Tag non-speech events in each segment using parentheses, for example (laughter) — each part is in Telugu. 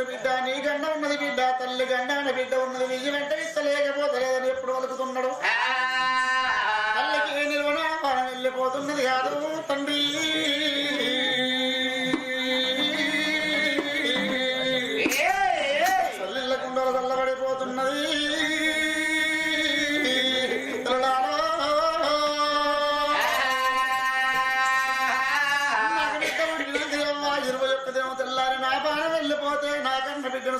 బిడ్డ నీ గండ ఉన్నది వెయ్యి వెంట ఇస్తలేకపోతలేదని ఎప్పుడు వలుకుతున్నాడు తల్లికి నిల్వన వెళ్ళిపోతున్నది కాదు తండ్రి.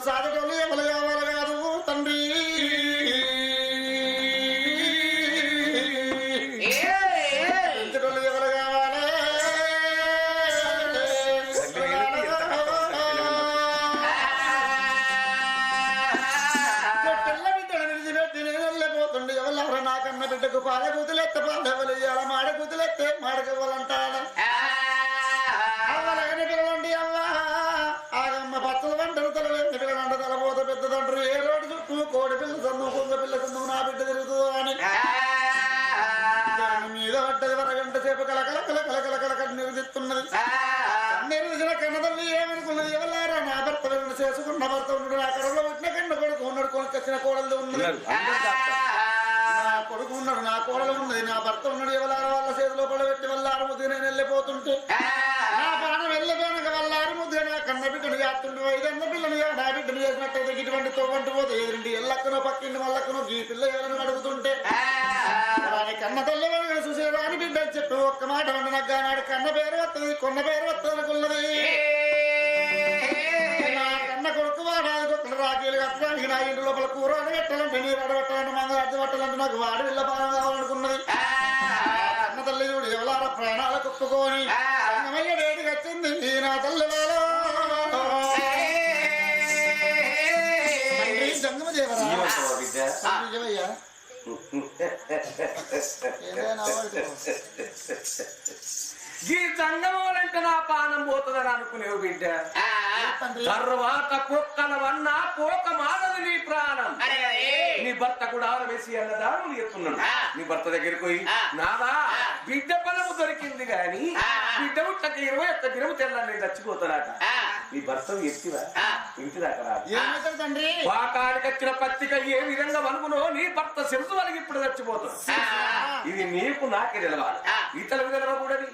కన్న బిడ్డను సాగటోళ్ళు ఎవరు కాదు తండ్రి. ఎవరు ఎవరు? నా కన్న బిడ్డకు పాల పాలెవలు ఇవ్వాలి మాడ కూతులెత్తే మాడకవ్వాలంటాను అవ్వలగని ఏమనుకున్నది? ఎవరారా నా భర్త వెళ్ళి చేసుకున్న భర్త ఉన్నాడు నా కడలో పుట్టిన కన్న కొడుకు ఉన్నాడు కొనుకొచ్చిన కోడలు ఉన్నది. నా కొడుకు ఉన్నాడు నా కోడలు ఉన్నది నా భర్త ఉన్నాడు ఎవరారా వాళ్ళ చేతిలో పడబెట్టి వల్ల ఆరుముద్దు నేను వెళ్ళిపోతుంటే. నా ప్రాణం వెళ్ళిపోయినాక వల్ల ఆరుముద్దు నా కన్న బిడ్డను చేస్తుండే ఐదన్న పిల్లని నా బిడ్డను చేసినట్టయితే ఇటువంటి తోవంటి పోతే ఎదురింటి ఎల్లక్కనో పక్కింటి మల్లక్కనో ఈ పిల్ల ఎవరైనా అడుగుతుంటే. కన్న తల్లి చూసేదాని బిడ్డ చెప్పి ఒక్క మాట నాకు నాడు కన్న పేరు వస్తుంది కొన్న పేరు వస్తుంది నా ఇంటి లోపల కూర పెట్టాలంటే నీరు అడబెట్టాలంటే మంగ అర్థం పెట్టాలంటే నాకు వాడి వెళ్ళ పాలన కావాలనుకున్నది. కన్న తల్లి చూడు ఎవలార ప్రాణాల కుప్పుకొని సంగమయ్య వేడికి వచ్చింది నా తల్లి వేలో తండ్రి జంగమ దేవరా? నిజమయ్యా? (laughs) ఏదైనా వాడుకో. ఈ సంగమంటే నా పానం పోతుందని అనుకునేవు బిడ్డ. తర్వాత కుక్కల వన్న పోక మానదు నీ ప్రాణం. నీ భర్త కూడా ఆరవేసి అన్నదాను నీ ఎత్తున్నాడు నీ భర్త దగ్గరికి పోయి నాదా బిడ్డ పొలము దొరికింది గాని బిడ్డ ఉట్టక ఇరవై ఒక్క దినము తెల్లని నేను చచ్చిపోతానట. నీ భర్త ఎత్తివా ఇంటి దాకా రాదు. ఏమవుతాడు తండ్రి? పాకానికి వచ్చిన పత్రిక ఏ విధంగా వనుకునో నీ భర్త శిరసు వరకు ఇప్పుడు చచ్చిపోతాడు. ఇది నీకు నాకే తెలవాలి. ఇతరులకు తెలవకూడదు.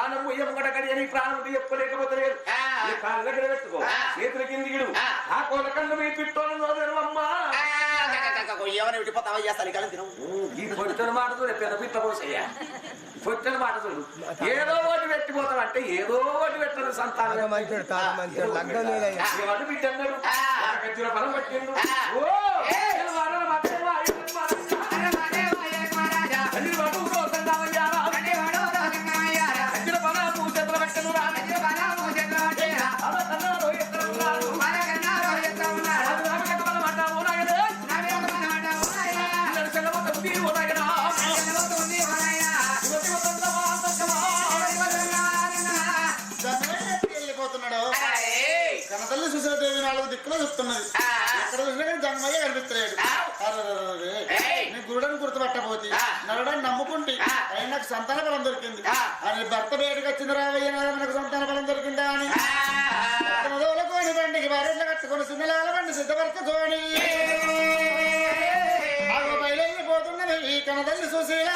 ప్రాణం కడి అని ప్రాణం తీయలేకపోతే లేదు. నీ కాళ్ళ దగ్గర పెట్టుకో. చేతుల కింది గిడు ఆ. కోలకళ్ళు మీ ఏమైనా ఈ పొట్టని మాట చూడు పెద్ద పిట్ట పోసయ్యా పొట్టని మాట చూడు ఏదో ఒకటి పెట్టిపోతాం అంటే ఏదో ఒకటి పెట్టదు సంతానం బిడ్డ అన్నాడు పట్టిండు ఓ నేను కనతల్లి సుశీలదేవి నాలుగు దిక్కులో చెప్తున్నది. ఎక్కడ చూసినా కానీ జంగమయ్య కనిపిస్తలేడు. నీ గురుడని గుర్తుపట్టబోతి. నరుడని నమ్ముకుంటే. అయినా నాకు సంతాన బలం దొరికింది. అని భర్త బయటకు వచ్చింది రావయ్య నాకు సంతాన బలం దొరికిందా అని. మొదలుకొని బండికి భార్యలు కట్టుకొని సిన్నలాల బండి సిద్ధపరచుకొని ఆగో బయలుపోతున్నది ఈ కనతల్లి సుశీల.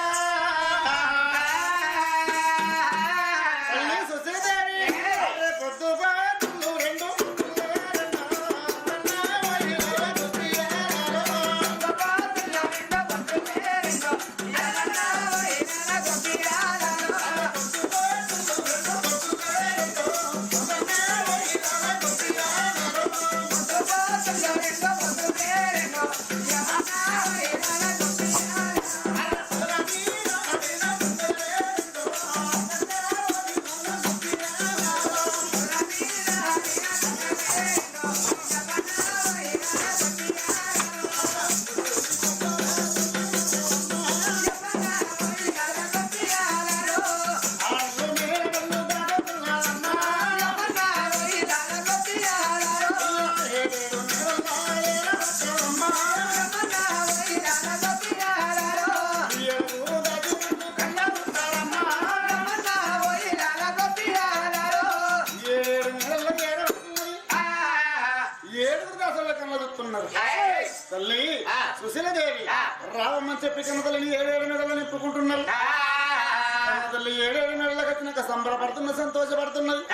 సంబరపడుతున్న సంతోషపడుతున్నది.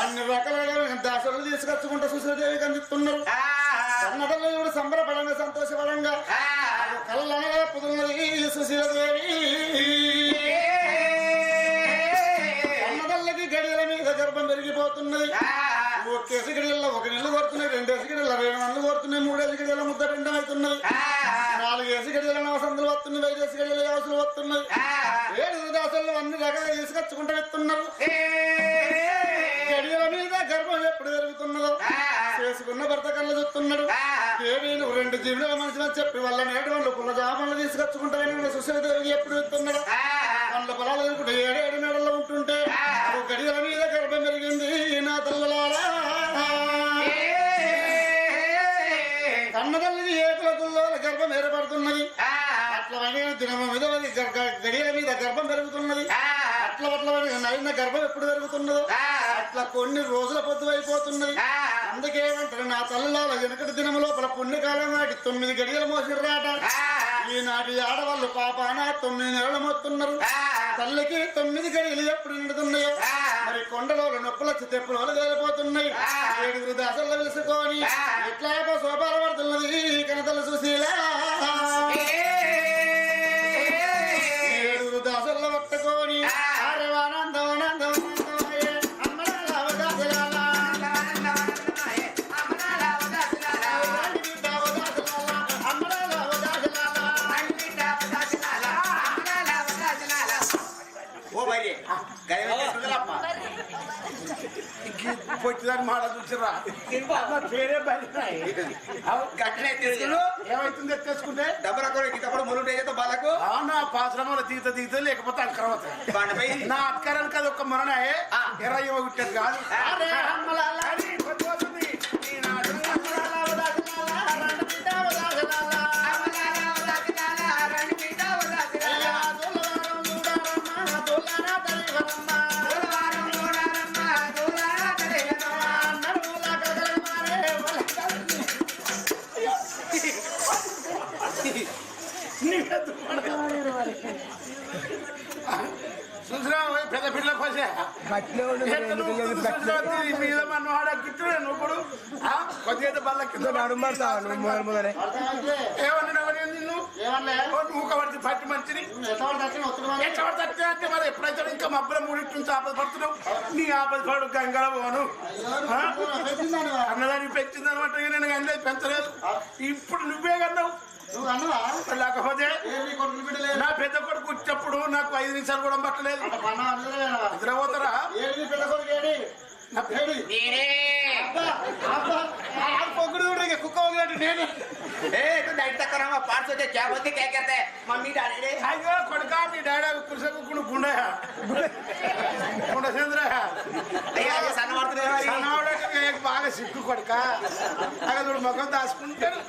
అన్ని రకాల దాసలు తీసుకొచ్చుకుంటూ సుశీలదేవికి అందిస్తున్నారు. కన్న తల్లి కూడా సంబరపడంగా సంతోషపడంగా. కళ్ళగా పుదున్నది సుశీలదేవి కన్నదల్లకి గడియల మీద గర్భం పెరిగిపోతున్నది. ఒకేసి గడియల్లో ఒక నెలలు కోరుతున్నాయి రెండేసి గడియల రెండు నెలలు కోరుతున్నాయి మూడేసి గడియల ముద్ద పిండం అవుతున్నది నాలుగేసి గడియల నవసందులు వస్తున్నాయి ఐదేసి గడియల వ్యవసలు వస్తున్నాయి ఏడు దాసలు అన్ని రకాలుగా తీసుకొచ్చుకుంటూ వెళ్తున్నారు. గడియల మీద గర్భం ఎప్పుడు పెరుగుతున్నదో చేసుకున్న భర్త కళ్ళ చూస్తున్నాడు. దేవి నువ్వు రెండు జీవుల మనిషి అని చెప్పి వాళ్ళ నేటి వాళ్ళు పుల్ల జామలు తీసుకొచ్చుకుంటావని సుశీలదేవికి ఎప్పుడు వెళ్తున్నాడు? వాళ్ళ పొలాలు ఎదుర్కొంటే ఏడేడు నెలల్లో ఉంటుంటే గడియల మీద గర్భం పెరిగింది నా తల్లులారా. కన్నదల్లిది ఏకుల గుల్లో గర్భం ఏర్పడుతున్నది. దినమ మీద గడియల మీద గర్భం పెరుగుతున్నది. అట్ల అట్ల వడిన నైన గర్భం ఎప్పుడు పెరుగుతున్నదో. అట్లా కొన్ని రోజుల పొద్దు అయిపోతున్నది. అందుకేమంటారు నా తల్లులాల వెనకటి దినము లోపల పుణ్యకాలం నాటి తొమ్మిది గడియలు మోసిర్రాట. ఈనాటి ఆడవాళ్ళు పాపాన తొమ్మిది నెలలు మోస్తున్నారు తల్లికి తొమ్మిది గడియలు ఎప్పుడు నిండుతున్నాయో. మరి కొండలో నొప్పుల తెప్పులు తేలిపోతున్నాయి. ఏడుగురు దశల్లో వెలుసుకొని ఎట్లాగో శోభాలు పడుతున్నది కనతల సుశీల. ఏడుగురు దశల్లో పట్టుకొని పొట్టిదాన్ని మాట చూసిరా నా పేరే బలినాయి. గట్టినే తీసుకుని. ఏమైతుంది ఎత్తేసుకుంటే డబ్బుల కూడా ములు చేత బాలకు? ఆ నా పాశ్రమంలో దిగుత దిగుతా లేకపోతే అంకరవతాయి బండపై నా అక్కరని కదా ఒక ఆ. ఎర్రయ్య గుట్టేది కాదు. మీద మన వాడ గిట్టుడే నువ్వు ఇప్పుడు ఆ? కొద్దిగా బల్ల కింద నువ్వు మొదలు మొదలే? ఏమన్నా నిన్ను? పట్టి మంచిని అంటే మరి ఎప్పుడైతే ఇంకా మబ్బుల మూడింటి నుంచి ఆపద పడుతున్నావు? నీ ఆపద పడు గంగల పోను. ఆ? అన్నదాన్ని పెంచింది అనమాట నేను కానీ పెంచలేదు. ఇప్పుడు నువ్వే కన్నావు. లేకపోతే నా పెద్ద కొడుకు వచ్చినప్పుడు నాకు ఐదు నిమిషాలు కూడా పట్టలేదు. నిద్రపోతారా పెద్ద కొడుకు ಹೇಳಿ ನೀನೇ పొగుడు చూడగా కుక్క పొగినట్టు నేను ఏ నైట్ తక్కువ పార్ట్స్ వచ్చే క్యాబ్ వచ్చి కేకేస్తే మమ్మీ డాడీ అయ్యో కొడుక మీ డాడీ కురిసే కుక్కుడు గుండయా గుండ చంద్రయా అయ్యా సన్నవాడుతుంది సన్నవాడు బాగా సిక్కు కొడుక అక్కడ చూడు మొక్కలు దాచుకుంటారు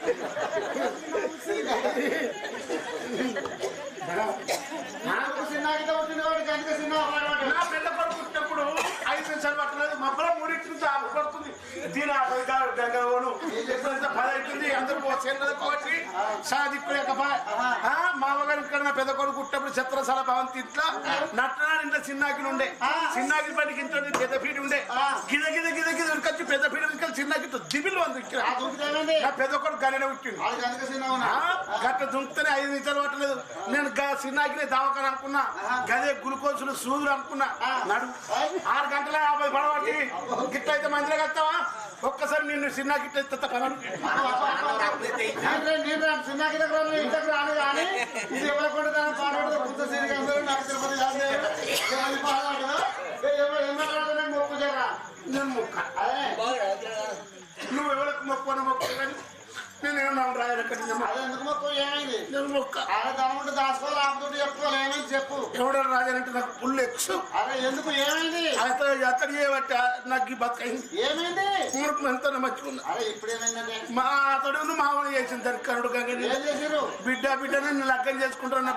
నాకు సిన్నాకితో ఉంటుంది వాడు కనుక సిన్న పెద్ద నిమిషాలు పట్టలేదు. మబ్బల మూడింటి నుంచి ఆపు పడుతుంది. దీని ఆపది కాదు గంగవను ఎప్పుడైతే పది అవుతుంది? అందరూ పోసేది కాబట్టి సాధిక్కులేకపా మామగారు ఇక్కడ నా పెద్ద కొడుకు పుట్టినప్పుడు చిత్రశాల భవంతి ఇంట్లో నట్టనాడు ఇంట్లో చిన్నాకి ఉండే. చిన్నాకి పనికి ఇంట్లో పెద్ద పీడి ఉండే. గిద గిద గిద గిద ఉరికొచ్చి పెద్ద పీడి ఉరికి చిన్నాకి దిబిలు ఆ నా పెద్ద కొడుకు గనే ఆ, గట్ట దుంకుతూనే ఐదు నిమిషాలు పట్టలేదు. నేను దవాఖాన అనుకున్నా. గదే గ్లూకోజులు సూదులు అనుకున్నా. నడు. ఆరు గంటల యాభై పడబట్టి గిట్ట అయితే మందిలో కడతావా ఒక్కసారి నిన్ను సిన్నా గిట్ట ఎత్తా పనడు నేను రాను చిన్నకి దగ్గర ఇంతకు రాను కానీ ఇది ఎవరు కొడుతాను పాడబడదు పుత్త సీరికి అందరూ నాకు తిరుపతి కాదు ఎవరి పాడాడు ఎవరు ఏమాట్లాడుతున్నా మొక్కు జరా నేను మొక్క. నువ్వు ఎవరికి మొక్క కానీ నేనేం నా రాయలక్కడ అదే ఎందుకు మొక్కు ఏమైంది? నేను మొక్క. అదే దాని ఉంటే దాచుకోవాలి ఆపుతుంటే చెప్పుకోవాలి ఏమైంది చెప్పు. ఎవడో రాజానంటే నాకు ఫుల్ ఎక్స్. అదే ఎందుకు? ఏమైంది? అతను అతడు చేయబట్టి నాకు ఈ బతకైంది ఏమైంది? మునుపు ఎంతో మంచిగా అరే ఇప్పుడు ఏమైందండి మా అతడు మామూలు చేసిన దర్కరుడు కానీ బిడ్డ బిడ్డ నేను లగ్గం చేసుకుంటానన్న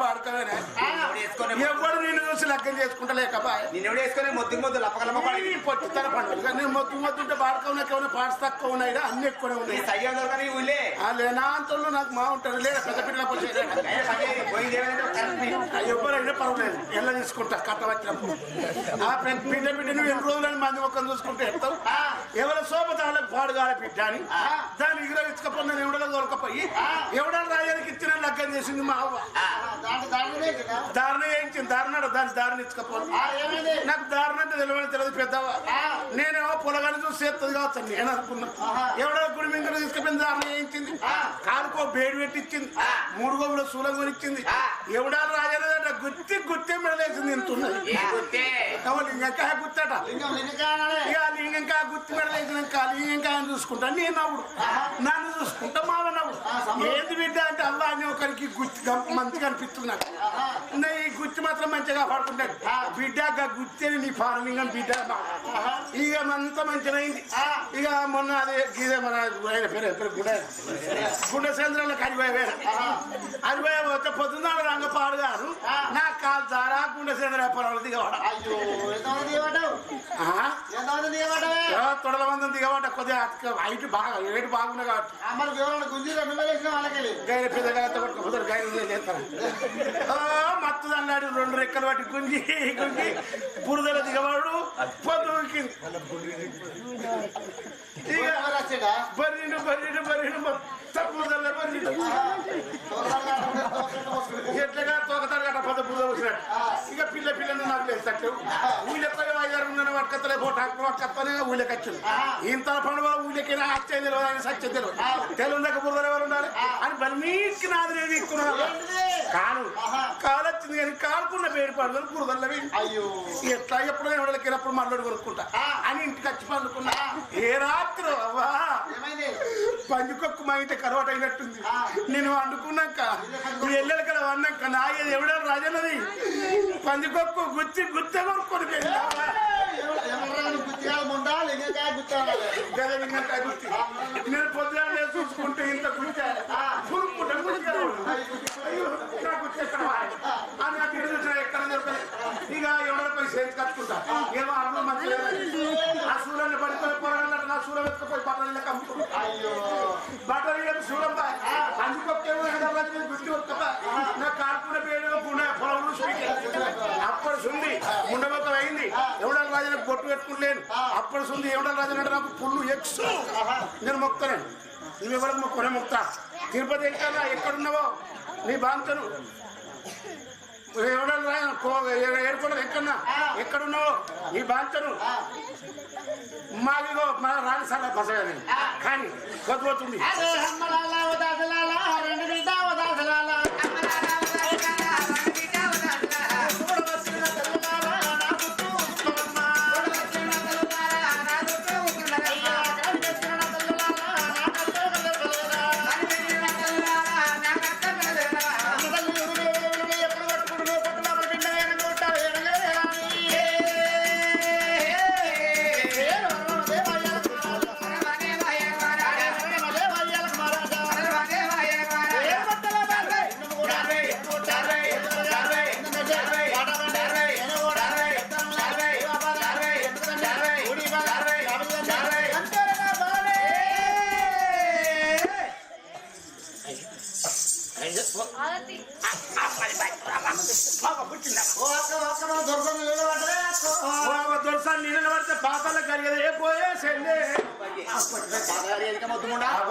వేసుకొని ఎవడు నేను చూసి లగ్గం చేసుకుంటా లేకపాయ నిన్నెవడు వేసుకొని మొద్దు పండుగ. నేను మొత్తం మొత్తుంటే పాడుకో నాకు ఏమైనా పాడ్స్ తక్కువ ఉన్నాయి అన్ని ఎక్కువనే నీ ఉన్నాయి. సయ్య దొరకని ఊళ్ళే. లేనాంతంలో నాకు మా ఉంటారు. లేదా పెద్ద పిల్లల పోయింది ఏమైందో కరెక్ట్ ఎవరైనా పర్వాలేదు. ఎలా తీసుకుంటా కట్ట వచ్చినప్పుడు ఆ పెద్ద బిడ్డ బిడ్డను ఎన్ని రోజులని మంది ఒక్కరు చూసుకుంటే ఎత్తావు? ఎవరి వాళ్ళకి పాడుగాల అని? దాన్ని ఎగురవించకపోయి నేను ఎవడలో దొరకపోయి ఎవడ రాజానికి ఇచ్చిన లగ్గం చేసింది మా అవ్వ. దారుణ వేయించింది దారుణ దాన్ని దారుణ ఇచ్చకపోయి నాకు దారుణ అంటే తెలియని తెలియదు పెద్దవ. నేనేమో పొలగాని చూసి చేస్తుంది కావచ్చు నేను అనుకున్నా. ఎవడో గుడి మీద తీసుకుపోయిన దారుణ వేయించింది కాలుకో బేడి పెట్టించింది. మూడు గోపుల శూలం కొనిచ్చింది. ఎవడా రాజాలేదట గుత్తి గుత్తి మెడలేసింది ఇంతున్నది ఎవరు లింగంకాయ గుత్తట? లింగం లింగకాయనాడే ఇక లింగంకాయ గుత్తి మెడలేసినాక లింగంకాయ చూసుకుంటా. నేను నవ్వుడు. నన్ను చూసుకుంటా మావ నవ్వుడు. ఏంది బిడ్డ అంటే అల్లా అని ఒకరికి గుత్తి గం- మంచిగా అనిపిస్తుంది నాకు ఈ గుత్తి మాత్రం మంచిగా పడుకుంటాడు బిడ్డ గా గుత్తి అని నీ ఫార్మింగ్ బిడ్డ ఇక అంతా మంచిగా అయింది ఇక మొన్న అదే గీదే మన ఆయన పేరు పేరు గుడే. గుండె సేంద్రంలో కరిపోయే అరిపోయే పోతే పొద్దున్న రంగ పాడుగారు నా కాలు దారా గుండె సేంద్ర పొలం దిగవాడ అయ్యో తొడల మంది దిగవాడ కొద్దిగా హైట్ బాగా ఏడు బాగున్నా కాబట్టి. గైన పెద్దగా కొట్టుకుపోతారు గైన చేస్తారు మత్తు అన్నాడు రెండు రెక్కలు పట్టి గుంజి గుంజి బురదల దిగవాడు పొద్దుకి ఇక వచ్చాడా బర్రీడు బర్రీడు బర్రీడు మొత్తం బురదల బర్రీడు ఎట్లగా తోకతాడు గట్ట పద బురద వచ్చినట్టు. ఇక పిల్ల పిల్లని నాకు లేదు తట్టు. ఊళ్ళెక్కడే ఐదారు ఉన్న పట్టుకత్తలే పోటీ పట్టుకత్తనే ఊళ్ళకి వచ్చింది ఇంత పండుగ ఊళ్ళకి అచ్చే తెలియదు ఆయన సత్యం తెలియదు తెలియదాక బురదలు ఎవరు ఉండాలి? అని బలిమీకి నాది నేను ఎక్కున్నాను కాను కాలు వచ్చింది కానీ కాలుకున్న వేడి పడుతుంది బురదల్లవి. అయ్యో. ఎట్లా ఎప్పుడో ఎవరికి వెళ్ళినప్పుడు మల్లడు కొనుక్కుంటా. అని ఇంటికి వచ్చి పండుకున్నా. ఏ రాత్రి అవ్వా? ఏమైంది? పందికొక్కు మా ఇంటి కరవట అయినట్టుంది. నేను వండుకున్నాక ఎల్లెల కదా అన్నాక నా ఇది ఎవడో రాజన్నది. పందికొక్కు గుచ్చి గుచ్చ కొనుక్కొని గద విన్నాక గుచ్చి నేను పొద్దున చూసుకుంటే ఇంత గుచ్చ పురుక్కుంటా గుచ్చి అయ్యో నా గుచ్చి ఎక్కడ వాయ్? అని నాకు ఎక్కడ దొరకలేదు. ఇక ఎవడో పోయి చేసి కట్టుకుంటా ఏమో అర్థం మంచిగా ఎత్తుకుపోయి బట్టలు అమ్ముకుంటా గుర్తు నా కార్పున పేరు పొలం అప్పుడు సుంది అయింది ఎవడల రాజున బొట్టు పెట్టుకుంటలేను అప్పటి సుంది ఎవడల రాజు అంటే నాకు పుల్లు ఎక్స్ నేను మొక్తాను నువ్వు ఎవరికి మొక్కనే మొక్తా తిరుపతి ఎక్కడ ఎక్కడున్నావో నీ బాంతను. ఏడుకోవడం ఎక్కడున్నా? ఎక్కడున్నావో? నీ బాంతను మాదిగో మా రాని సార్ బసగాని కానీ కొద్దిపోతుంది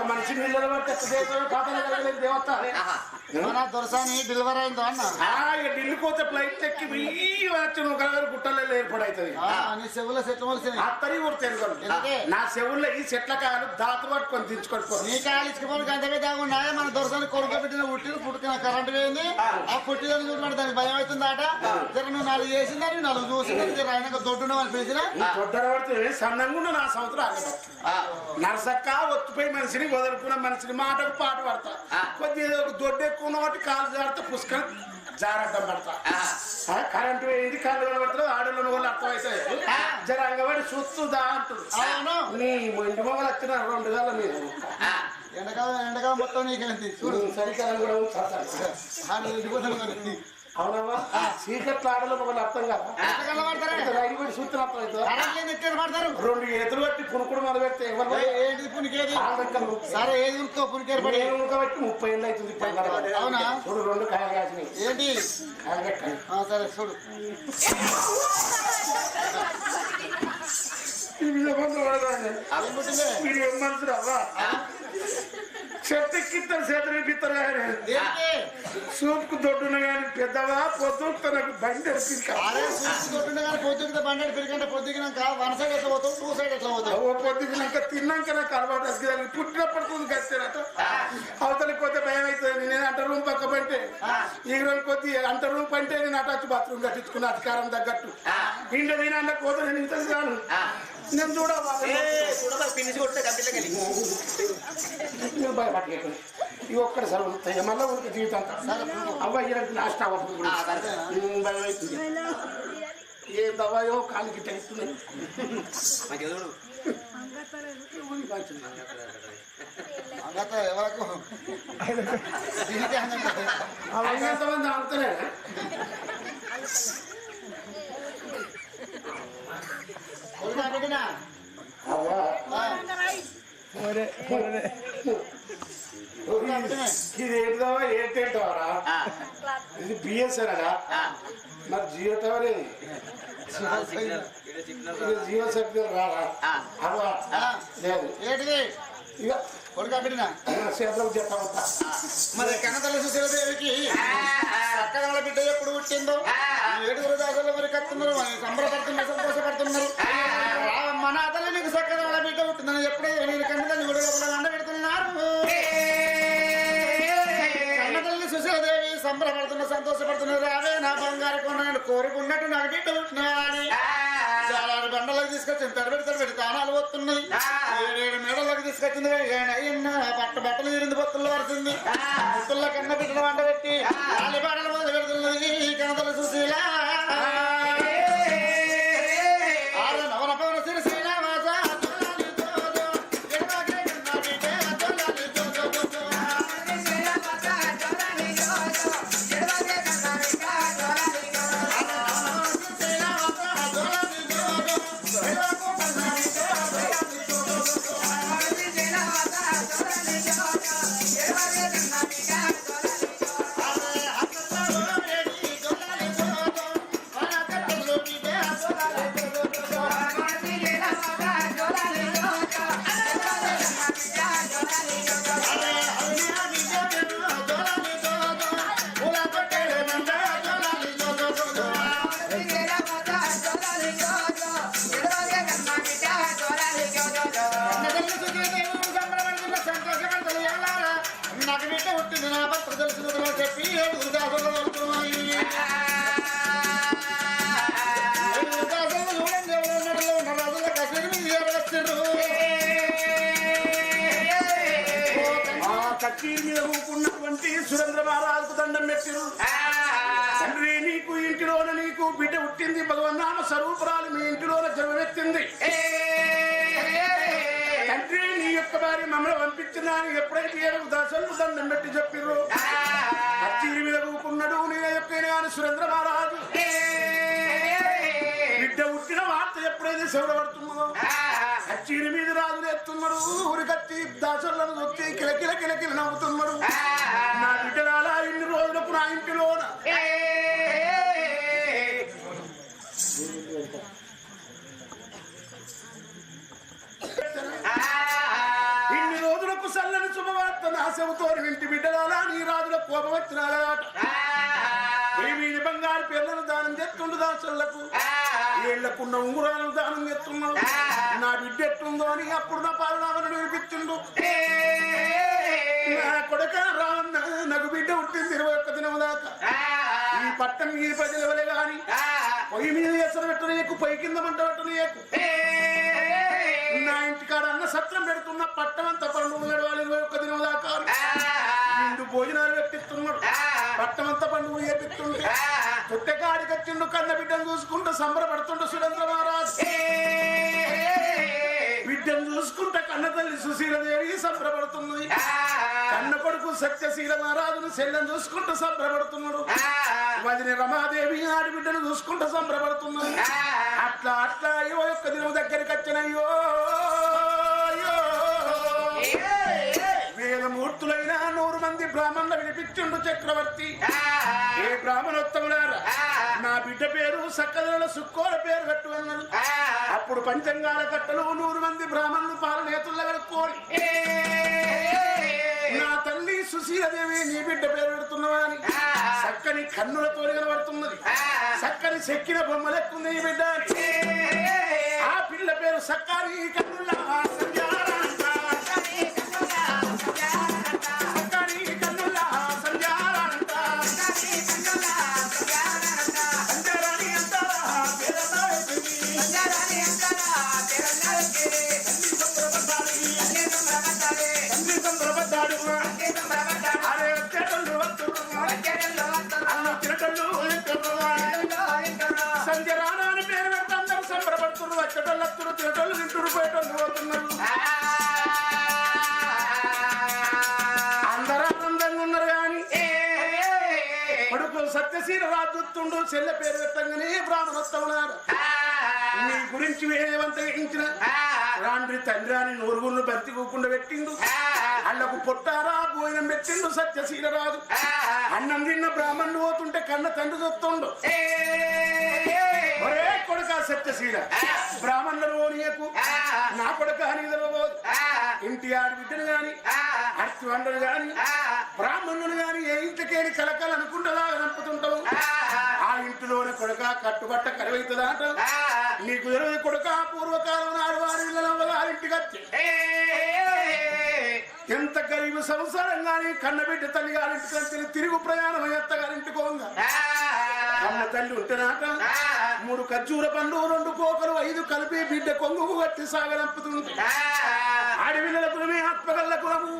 మనిషి నీళ్ళు పడితే దేవత మన దొరసాని డెలివరీ అయిందో అన్న ఆ, ఇక ఢిల్లీ పోతే ఫ్లైట్ ఎక్కి వెయ్యి వచ్చి నువ్వు కలగరు గుట్టలలో ఏర్పడవుతుంది ఆ, నీ చెవుల సెట్లు మొలిసినాయి. అత్తరి ఊరుతాను ఎందుకే? నా చెవుల్లో ఈ చెట్ల కాయలు దాతు పట్టుకొని నీ కాయలు గంట మన దొరసాని కొడుకు పెట్టిన పుట్టిన కరెంట్ పోయింది. ఆ. పుట్టిదని చూడమంటే దానికి భయం అవుతుందట? జర నువ్వు నాలుగు చేసిందని నాలుగు చూసిందని జర ఆయన దొడ్డున్నావు అని పిలిచిన? పొద్దున పడితే సన్నంగా ఉన్న నా సంవత్సరం నరసక్క ఒత్తిపోయి మనిషిని వదులుకున్న మనిషిని మాటకు పాట పడతా. కొద్దిగా ఒక దొడ్డు ఎక్కువ ఉన్న వాటి కాలు జారితే పుష్కరం జారడ్డం పడతా కరెంటు పోయింది కళ్ళు కనబడుతుంది ఆడలో వాళ్ళు అర్థమవుతాయి జర అంగవాడి చూస్తుందా అంటుంది. అవును? నీ ఇంటి మొగలు వచ్చిన రెండు గల మీరు. ఎండకాలం ఎండకాలం మొత్తం నీకేంటి? చూడు. సరికాలం కూడా అవునమ్మా. చీకట్ల ఆడలో ఒకళ్ళు అర్థం కదా? రైలు కూడా సూత్రం అర్థం లేని పడతారు? రెండు ఎదురు పట్టి పునుకుడు మొదలు పెడితే ఏ- ఏంటిది పునికేది సరే ఏది ఉందో పునికేరు పడి. నేను ఉడకబెట్టి ముప్పై ఏళ్ళు అవుతుంది. అవునా? చూడు రెండు కాయలు కాసినాయి. ఏంటి? కాయలు సరే చూడు. ఏం పుట్టింది? మీరు ఏం మనుషులు అవ్వా? చెట్టు ఎక్కిస్తారు చేతులు ఎక్కిస్తారు కానీ సూపుకు దొడ్డున కానీ పెద్దవా? పొద్దు తనకు బండి పొద్దుకితే బండి పెరిగంటే పొద్దుకినాక వన్ సైడ్ ఎట్లా పోతావు? టూ సైడ్ ఎట్లా పోతావు? ఓ పొద్దుకినాక తిన్నాక నాకు అలవాటు పుట్టినప్పటి నుంచి కట్టారట అవతలి కొద్ది భయం అవుతుంది. నేను అంట రూమ్ పక్క పంటే ఈ రోజు కొద్ది అంట రూమ్ పంటే నేను అటాచ్ బాత్రూమ్ కట్టించుకున్న అధికారం తగ్గట్టు. ఇంట్లో తినాక కోత నేను ఇంత నేను చూడవాలి ఈ ఒక్కటి సార్ ఉంటాయి మళ్ళీ ఉనికి జీవితం అవ్వ ఇలాంటి లాస్ట్ అవ్వదు ఏ దవాయో కాలికి తెలుస్తున్నాయి ఎవరకు? అవన్నీ ఎంతమంది అంతనే కొడుకా పెట్టినా ఒరే ఒరే ఇది ఏంటో ఏంటేంటోరా ఇది బిఎస్ఎన్ ఆ. మరి జియో టవర్ జియో సిగ్నల్ రాడా ఆ. లేదు ఏంటిది ఇక కొడుకా పెట్టినా సేపలకు చెప్తా మరి కన్నతల్లి సుశీలదేవికి చక్కదల బిడ్డ ఎప్పుడు పుట్టిందో ఏడుగురు దాసులు కత్తున్నారు సంబరపడుతున్నారు సంతోషపడుతున్నారు మన నా నీకు చక్కదల బిడ్డ పుట్టిందని నేను కన్నతల్లి కూడా అండ పెడుతున్నారు కన్నతల్లి సుశీలదేవి సంబరపడుతున్న సంతోషపడుతున్నారు రావే నా బంగారు కొండ నేను కోరుకున్నట్టు నాకు బిడ్డ పుట్టినా చాలా బండలకు తీసుకొచ్చింది తడబెడి తడబెడి వస్తున్నాయి ఏడేడు మేడలకు తీసుకొచ్చింది అయ్యన్న పట్ట బట్టలు ఇరింది బొత్తుల్లో పడుతుంది. బొత్తుల్లో కన్న బిడ్డల వంట పెట్టి గాలి పాటలు మొదలు పెడుతున్నది కనతల సుశీల. కక్కీరి మీద ఊపుకున్నటువంటి సురేంద్ర మహారాజుకు దండం పెట్టిరు. తండ్రి నీకు ఇంటిలోన నీకు బిడ్డ పుట్టింది. భగవన్నామ స్వరూపురాలు మీ ఇంటిలోన జన్మెత్తింది తండ్రి నీ యొక్క భార్య మమ్మల్ని పంపించినాను ఎప్పుడైతే ఏడుగు దశలు దండం పెట్టి చెప్పిర్రు. కక్కీరి మీద ఊపుకున్నాడు నీ యొక్క సురేంద్ర మహారాజు. బిడ్డ పుట్టిన వార్త ఎప్పుడైతే శివడబడుతుందో కచ్చీరి మీద రాజులు ఎత్తున్నాడు. ఊరి కత్తి దాసోళ్ళను వచ్చి కిలకిల కిలకిల నవ్వుతున్నాడు. నా బిడ్డలాల ఇన్ని రోజులకు నా ఇంటిలోన ఇన్ని రోజులకు సల్లని శుభవార్త నా శవతో ఇంటి బిడ్డలాల నీ రాజుల కోపం వచ్చినాలట వీరి బంగారు పిల్లలు దానం చేస్తుండు దాసోళ్ళకు ఏళ్ళకున్న ఉంగురాలు దానం చేస్తున్నాడు. నా బిడ్డ ఎట్టుందో అని అప్పుడు నా పాలనామను వినిపించిండు నా కొడుక రాన్న నాకు బిడ్డ పుట్టింది ఇరవై ఒక్క దినం దాకా. ఈ పట్టం ఈ ప్రజల వలె గాని పొయ్యి మీద ఎసరు పెట్టనీయకు పొయ్యి కింద మంట పెట్టనీయకు నా ఇంటికాడ అన్న సత్రం పెడుతున్న పట్టం అంతా గడవాలి ఇరవై ఒక్క దినం దాకా. నిండు భోజనాలు పెట్టిస్తున్నాడు. పట్టం అంతా పండుగ చేపిస్తుంటే పుట్టకాడికి వచ్చిండు కన్న బిడ్డను చూసుకుంటూ సంబరపడుతుండు సురేంద్ర మహారాజ్. బిడ్డ బిడ్డను చూసుకుంటే కన్న తల్లి సుశీలదేవి సంబరపడుతున్నది కన్న కొడుకు సత్యశీల మహారాజును చెల్లెని చూసుకుంటూ సంబరపడుతున్నాడు. వదిన రమాదేవి ఆడబిడ్డను చూసుకుంటూ సంబరపడుతున్నది అట్లా అట్లా అయ్యో యొక్క దినం దగ్గరికి వచ్చినయ్యో వేదమూర్తులైన నూరు మంది బ్రాహ్మణులు వినిపించుండు చక్రవర్తి. ఏ బ్రాహ్మణోత్తములారా నా బిడ్డ పేరు సక్కదల సుక్కోల పేరు పెట్టుకున్నాను అప్పుడు పంచంగాల కట్టలు నూరు మంది బ్రాహ్మణులు పాలనేతుల్లో కడుక్కోని నా తల్లి సుశీలదేవి నీ బిడ్డ పేరు పెడుతున్నావా అని. చక్కని కన్నులతో కనబడుతున్నది చక్కని చెక్కిన బొమ్మలెక్కుంది నీ బిడ్డ. ఆ పిల్ల పేరు సక్కారి కన్నుల వస్తున్నారు తిరగళ్ళు తింటున్నారు పోయేటోళ్ళు పోతున్నారు. అందరూ ఆనందంగా ఉన్నారు కానీ కొడుకు సత్యశీల రాజుతుండు చెల్లె పేరు పెట్టంగానే బ్రాహ్మణోత్తములారు నీ గురించి వేరేవంతగించిన రాండ్రి తండ్రి అని నూరుగుళ్ళు బతి కూకుండా పెట్టిండు. అల్లకు పొట్టారా భోజనం పెట్టిండు సత్యశీల రాజు అన్నం తిన్న బ్రాహ్మణుడు పోతుంటే కన్న తండ్రి చూస్తుండు. కొడుక సత్యశీల. బ్రాహ్మణులు ఓనియకు నా కొడుక అని తెలవబోదు ఇంటి ఆడి బిడ్డను గాని అర్తి వండలు గాని బ్రాహ్మణులు గాని ఏ ఇంటికేని కలకల అనుకుంటుందా నంపుతుంటావు ఆ. ఇంటిలోని కొడుక కట్టుబట్ట కరువైతుందా అంట నీకు తెలియదు కొడుక పూర్వకాలం నాడు వారి వారింటికి వచ్చి. ఎంత గరీబు సంసారం గాని కన్నబిడ్డ తల్లి గారింటికి తిరుగు ప్రయాణం ఎత్త గారింటికి ఉందా అన్న తల్లి ఉంటేనాక మూడు ఖర్జూర పండు రెండు పోకలు ఐదు కలిపి బిడ్డ కొంగు కట్టి సాగనంపుతుంది ఆడపిల్లల కులమే ఆత్మగల్ల కులము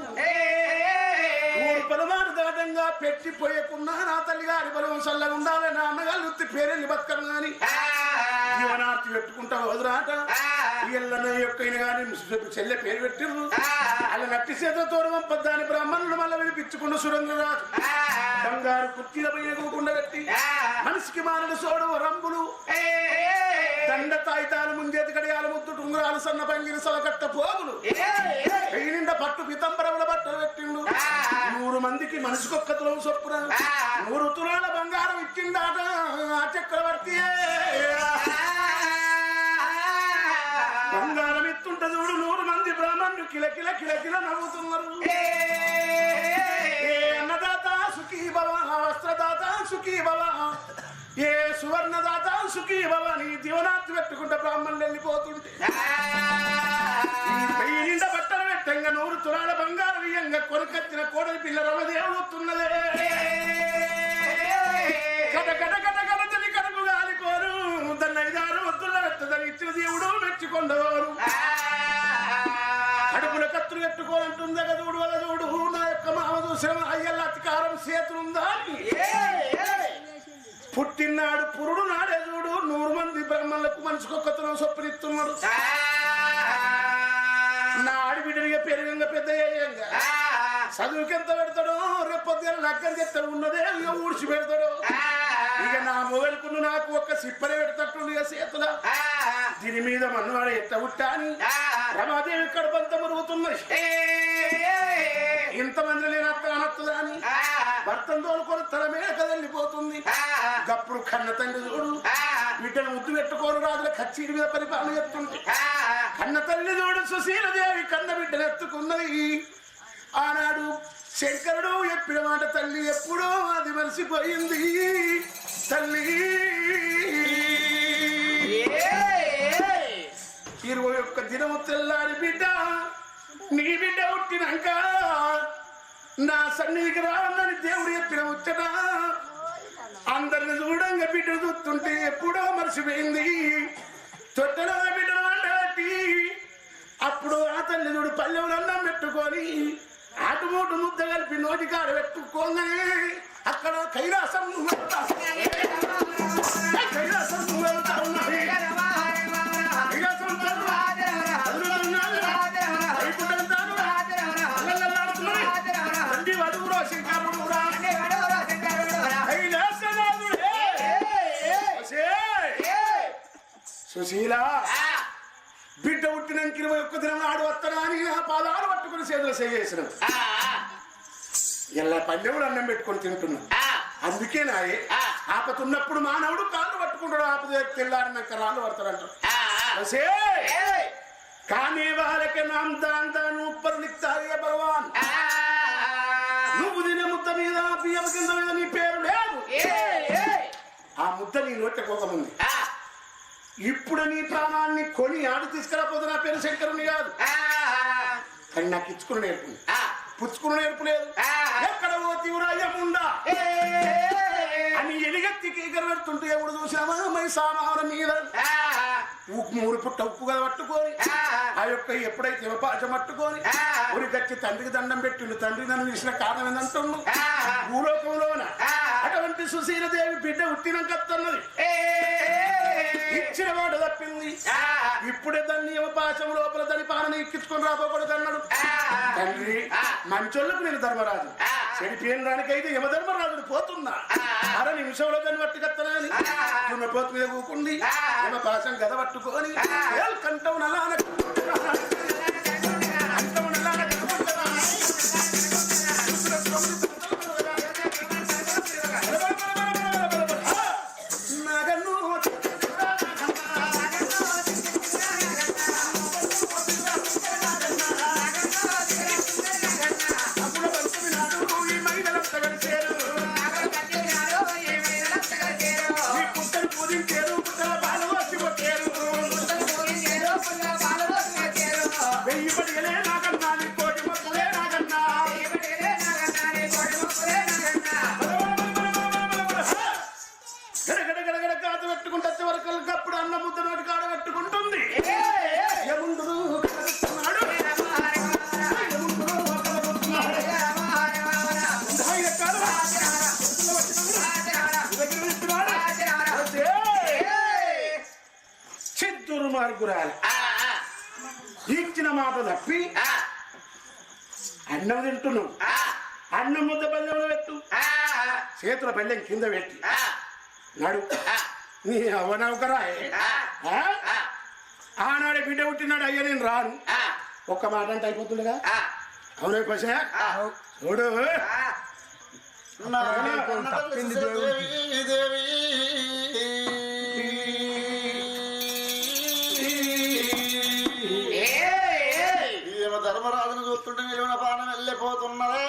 మూడు పలమాను దాటంగా పెట్టి పోయకున్నా నా తల్లి గారి బలం ఉండాలి నా అన్నగారు వృత్తి పేరెళ్ళి బతకను గాని. జీవనార్థి పెట్టుకుంటా వదురాట ఇళ్ళన యొక్క చెల్లె పేరు పెట్టిర్రు. అలా నట్టి చేతతో పంపద్దాని బ్రాహ్మణులు మళ్ళీ వినిపించుకున్న సురంగరాజు బంగారు కుర్చీల పైన కూకుండా పెట్టి మనిషికి మానడు సోడు రంబులు. దండ తాయితాలు ముందేతి గడియాలు ముద్దు ఉంగరాలు సన్న పంగిరి సలకట్ట పోగులు. నిండా పట్టు పితంబరముల బట్టలు పెట్టిండు. నూరు మందికి మనిషికొక్క తులం చొప్పున నూరు తులాల బంగారం ఇచ్చిందాట. ఆ చక్రవర్తి బంగారం ఇస్తుంట చూడు నూరు మంది బ్రాహ్మణులు. కిల కిల కిల కిల నవ్వుతున్నారు. ఏ అన్నదాత సుఖీ భవ వస్త్రదాత సుఖీ భవ. ఏ సువర్ణదాత సుఖీ భవ. నీ దీవనార్థి పెట్టుకుంటే బ్రాహ్మణులు వెళ్ళిపోతుంటే. నిండా బట్టలు పెట్టంగా నూరు తులాల బంగారం ఇయ్యంగా కొనుకొచ్చిన కోడలి పిల్ల రమదేవుతున్నదే కొండవారు. కడుపుల కత్తులు కట్టుకోవాలంటుంది కదా చూడు వల్ల చూడు. నా యొక్క మామ చూసిన అయ్యల్ల అధికారం చేతులుందా అని. పుట్టినాడు పురుడు నాడే చూడు. నూరు మంది బ్రహ్మలకు మనిషికొక్కతనం సొప్పునిస్తున్నాడు. నా ఆడిబిడ్డనిగా పెరిగంగా పెద్ద అయ్యంగా చదువుకి ఎంత పెడతాడో? రేపు పొద్దున లగ్గం చెప్తాడు ఉన్నదే ఊడ్చి పెడతాడు. ఇక నా మొగలుకున్న నాకు ఒక్క సిప్పనే పెడతట్టుండు చేతుల. దీని మీద మన్నవాడు ఎట్ట పుట్టా అని రమాదేవి కడుపంత మురుగుతున్నది ఇంతమంది లేని అత్త అనొస్తుందా అని భర్తను తోలుకొని తల మీద కదలిపోతుంది. గప్పుడు కన్న తండ్రి చూడు. బిడ్డను ముద్దు పెట్టుకోరు రాజుల కచ్చీడి మీద పరిపాలన చెప్తుంది. కన్న తల్లి చూడు సుశీలదేవి కన్న బిడ్డను ఎత్తుకున్నది. ఆనాడు శంకరుడు చెప్పిన మాట తల్లి ఎప్పుడో అది మరిసిపోయింది. తల్లి. ఇరవై ఒక్క దినము తెల్లాడి బిడ్డ నీ బిడ్డ పుట్టినాక నా సన్నిధికి రావాలని దేవుడు చెప్పిన ముచ్చట. అందరిని చూడంగా బిడ్డ చూస్తుంటే ఎప్పుడో మర్చిపోయింది తొట్టలో బిడ్డను వండబెట్టి అప్పుడు ఆ తల్లి చూడు పల్లెవులు అన్నం పెట్టుకొని ఆటమూటు ముద్ద కలిపి నోటికాడ పెట్టుకోండి అక్కడ కైలాసం సుశీల. బిడ్డ పుట్టినాక ఇరవై ఒక్క దినం ఆడు వస్తాడా అని పాదాలు పట్టుకుని చేతులు చేసిన ఇలా పల్లెవుడు అన్నం పెట్టుకొని తింటున్నా. అందుకే నాయే ఆపతున్నప్పుడు మానవుడు కాళ్ళు పట్టుకుంటాడు ఆపద తెల్లారినాక రాళ్ళు పడతాడంట. వసే! కానే వారికి నామ్ దాన్ దాన్ ఉప్పర్ భగవాన్. నువ్వు తినే ముద్ద మీద బియ్యం కింద మీద నీ పేరు లేదు. ఆ ముద్ద నీ నోట పోకముంది ఇప్పుడు నీ ప్రాణాన్ని కొని ఆడు తీసుకురాపోతే నా పేరు శంకరుని కాదు. కానీ నాకు ఇచ్చుకుని నేర్పు పుచ్చుకుని నేర్పు లేదు. ఎక్కడ పోతీవురా యముండా అని ఎలిగెత్తికి ఎగరబెడుతుంటే ఎవడు చూసామా మై సామాన మీద. ఉప్పు మూడు పుట్ట ఉప్పు కదా పట్టుకొని ఆ. యొక్క ఎప్పుడైతే హిమపాశం పట్టుకొని ఉరి గచ్చి తండ్రికి దండం పెట్టిండు. తండ్రి నన్ను ఇచ్చిన కారణం ఏందంటుండు? భూలోకంలోన అటువంటి సుశీల దేవి బిడ్డ ఉట్టినాకత్తన్నది. ఇచ్చిన వాడు తప్పింది. ఇప్పుడే దాన్ని హిమపాశం లోపల దాని పాలన ఎక్కించుకొని రాబోకూడదు అన్నాడు తండ్రి మంచోళ్ళకు నేను ధర్మరాజు. చెడిపోయిన దానికైతే యమధర్మరాజుని పోతున్నా. అర నిమిషంలో దాన్ని పట్టుకత్తనని దున్నపోతు మీద కూకుండి హిమపాశం గద పట్టుకొని కంఠం నల్లాన బల్లెం కింద పెట్టి నడు నీ అవనవకరా ఆనాడే బిడ్డ పుట్టినాడు అయ్యా నేను రాను ఒక్క మాట అంటే అయిపోతుండగా అవునే పశా చూడు నా తప్పింది దేవి దేవి ఏమో ధర్మరాజును చూస్తుంటే నిలువన పానం వెళ్ళిపోతున్నదా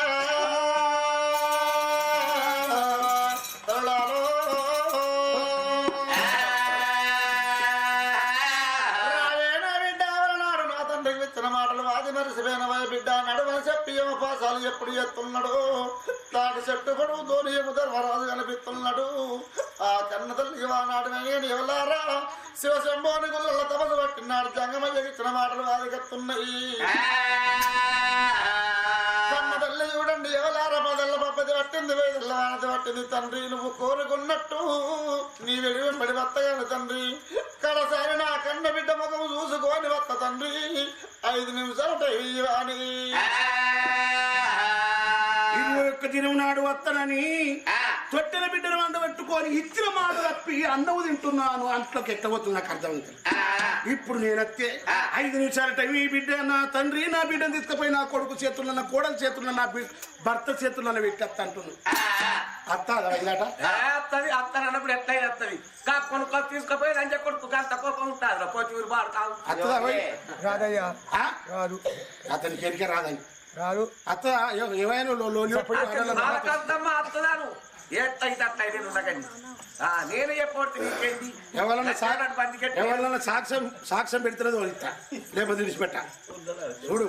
పాసాలు ఎత్తున్నాడు. తాటి చెట్టు పొడవు ధోనియము ధర్మరాజు కనిపిస్తున్నాడు. ఆ కన్న తల్లి వానాడు ఎవలారా శివశంభోని గుళ్ళ తమసు పట్టినాడు. జంగమయ్య ఇచ్చిన మాటలు వాది కత్తున్నాయి కన్న తల్లి చూడండి ఎవలారా? పదల్ల పప్పది పట్టింది వేదల్ల వానది పట్టింది. తండ్రి నువ్వు కోరుకున్నట్టు నీ వెడి వెంబడి వత్తగాను తండ్రి. కడసారి నా కన్న బిడ్డ ముఖము చూసుకొని వత్త తండ్రి. ఐదు నిమిషాలు టైం ఇవ్వని ఇరవై ఒక్క దినం నాడు వస్తానని తొట్టెల బిడ్డను వంద పెట్టుకొని ఇచ్చిన మాట తప్పి అన్నము తింటున్నాను. అంట్లోకి ఎట్టబోతుంది నాకు అర్థమవుతుంది ఇప్పుడు నేను వస్తే ఐదు నిమిషాల టైం ఈ బిడ్డ నా తండ్రి నా బిడ్డను తీసుకుపోయి నా కొడుకు చేతుల్లో నా కోడల చేతుల్లో నా భర్త చేతుల్లో పెట్టేస్తా అంటున్నాను అత్త అదట అత్తది అత్తని అన్నప్పుడు ఎట్లా అత్తది. కా కొనుక్కొని తీసుకుపోయి రంజ కొడుకు అంత కోపం ఉంటుంది పోచూరు బాడు కావు అత్తదా? రాదయ్యా? రాదు. అతనికి ఎరికే రాదని రాదు అత్త ఏమైనా అత్తదాను ఎవరన్నా సాక్ష్యం సాక్ష్యం పెడుతున్నది వదిలిస్తా లేకపోతే విడిచిపెట్టా చూడు.